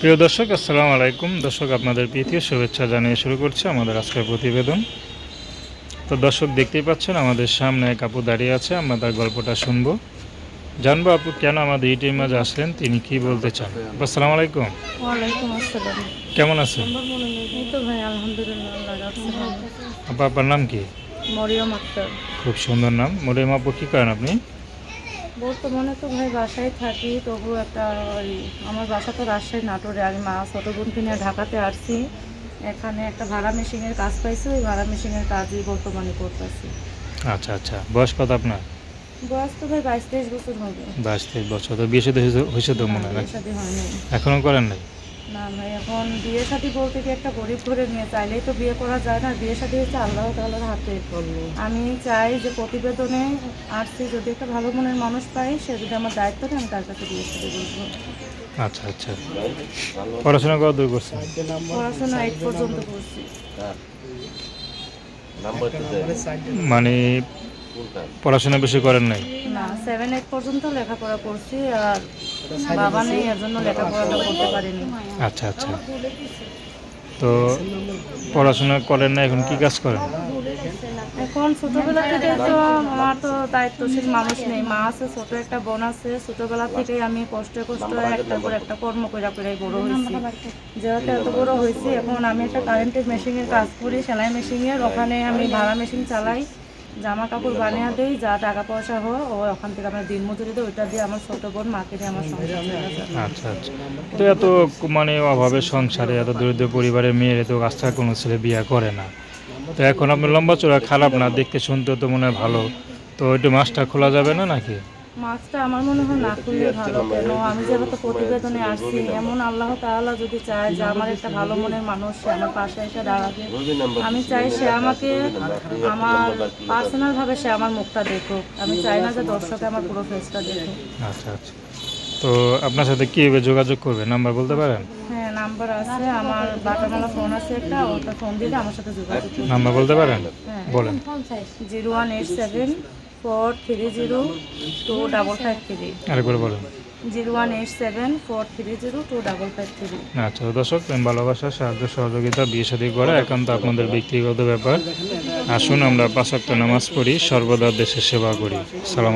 প্রিয় দর্শক আসসালামু আলাইকুম। দর্শক আপনাদের প্রীতীয় শুভেচ্ছা জানিয়ে শুরু করছে আমাদের আজকের প্রতিবেদন। তো দর্শক দেখতেই পাচ্ছেন আমাদের সামনে এক আপু দাঁড়িয়ে আছে আমরা তার গল্পটা শুনব। জানব আপু কেন আমাদের ইউটিউব মাঝে আসলেন তিনি কি বলতে চান? আসসালামু আলাইকুম। কেমন আছেন। আপু আপনার নাম কি? মরিয়ম আক্তার। খুব সুন্দর নাম। মরিয়ম আপু কী করেন আপনি? বর্তমানে তো ভাই বাসায় থাকি তবু একটা ওই আমার বাসা তো রাজশাহী নাটোরে। আমি মা ছোট বোনকে নিয়ে ঢাকাতে আসছি। এখানে একটা ভাড়া মেশিনের কাজ পাইছি ওই ভাড়া মেশিনের কাজই বর্তমানে করতেছি। আচ্ছা আচ্ছা। বয়স কত আপনার? বয়স তো ভাই বাইশ তেইশ বছর হবে। বাইশ তেইশ বছর। তো বিয়ে সাথে হয়েছে তো মনে হয় এখনও করেন নাই? না ভাই এখন বিয়ে শাদী বলতে কি একটা গরিব ঘরে নিয়ে চাইলেই তো বিয়ে করা যায় না। বিয়ে শাদী হচ্ছে আল্লাহ তাআলার হাতে। আমি চাই যে প্রতিবেদনে আসছি যদি একটা ভালো মনের মানুষ পাই সে যদি আমার দায়িত্ব নেয় আমি তার কাছে বিয়ে শাদী বলব। আচ্ছা আচ্ছা। পড়াশোনা কত দূর করছেন? পড়াশোনা এইট পর্যন্ত করছি। মানে পড়াশোনা বেশি করেন নাই? না সেভেন এইট পর্যন্ত লেখাপড়া করছি। আর বাবা নেই এর জন্য লেখাপড়াটা করতে পারিনি। আচ্ছা আচ্ছা। তো পড়াশোনা করেন না এখন কি কাজ করেন? এখন ছোটবেলা থেকে তো আমার তো দায়িত্বশীল মানুষ নেই। মা আছে ছোট একটা বোন আছে। ছোটবেলা থেকেই আমি কষ্টে কষ্ট একটা করে একটা কর্ম করে করে বড় হয়েছি। যেহেতু এত বড় হয়েছি এখন আমি একটা কারেন্টের মেশিনের কাজ করি সেলাই মেশিনের ওখানে আমি ভাড়া মেশিন চালাই। জামা কাপড় বানিয়ে দিই, যা টাকা পয়সা হয়, ও ওখান থেকে আমরা দিন মজুরি দিই, ওইটা দিয়ে আমার ছোট বোন মাকে দিয়ে আমার সংসার আচ্ছা আচ্ছা। তো এত মানে অভাবে সংসারে, এত দরিদ্র পরিবারের মেয়ের এত আস্থা কোনো ছেলে বিয়ে করে না। তো এখন আপনার লম্বা চড়া খারাপ না, দেখতে শুনতে তো মনে হয় ভালো। তো একটু মাছটা খোলা যাবে না নাকি? মাছটা আমার মনে হয় না খুললে ভালো কেন আমি যেহেতু প্রতিবেদনে আসছি এমন আল্লাহ তাআলা যদি চায় যে আমার একটা ভালো মনের মানুষ সে আমার পাশে এসে দাঁড়াবে। আমি চাই সে আমাকে আমার পার্সোনালভাবে সে আমার মুখটা দেখুক। আমি চাই না যে দর্শকে আমার পুরো ফেসটা দেখুক। আচ্ছা আচ্ছা। তো আপনার সাথে কীভাবে যোগাযোগ করবে? নাম্বার বলতে পারেন? হ্যাঁ নাম্বার আছে। আমার বাটামালা ফোন আছে একটা ওটা ফোন দিলে আমার সাথে যোগাযোগ নাম্বার বলতে পারেন? হ্যাঁ। বলেন। Zero one eight seven four three zero two double five three. আরেকবার বলুন। Zero one eight seven four three zero two double five three. আচ্ছা দর্শক প্রেম ভালোবাসা সাহায্য সহযোগিতা বিয়ে শাদী করা একান্ত আপনাদের ব্যক্তিগত ব্যাপার। আসুন আমরা পাঁচ ওয়াক্ত নামাজ পড়ি সর্বদা দেশের সেবা করি। সালাম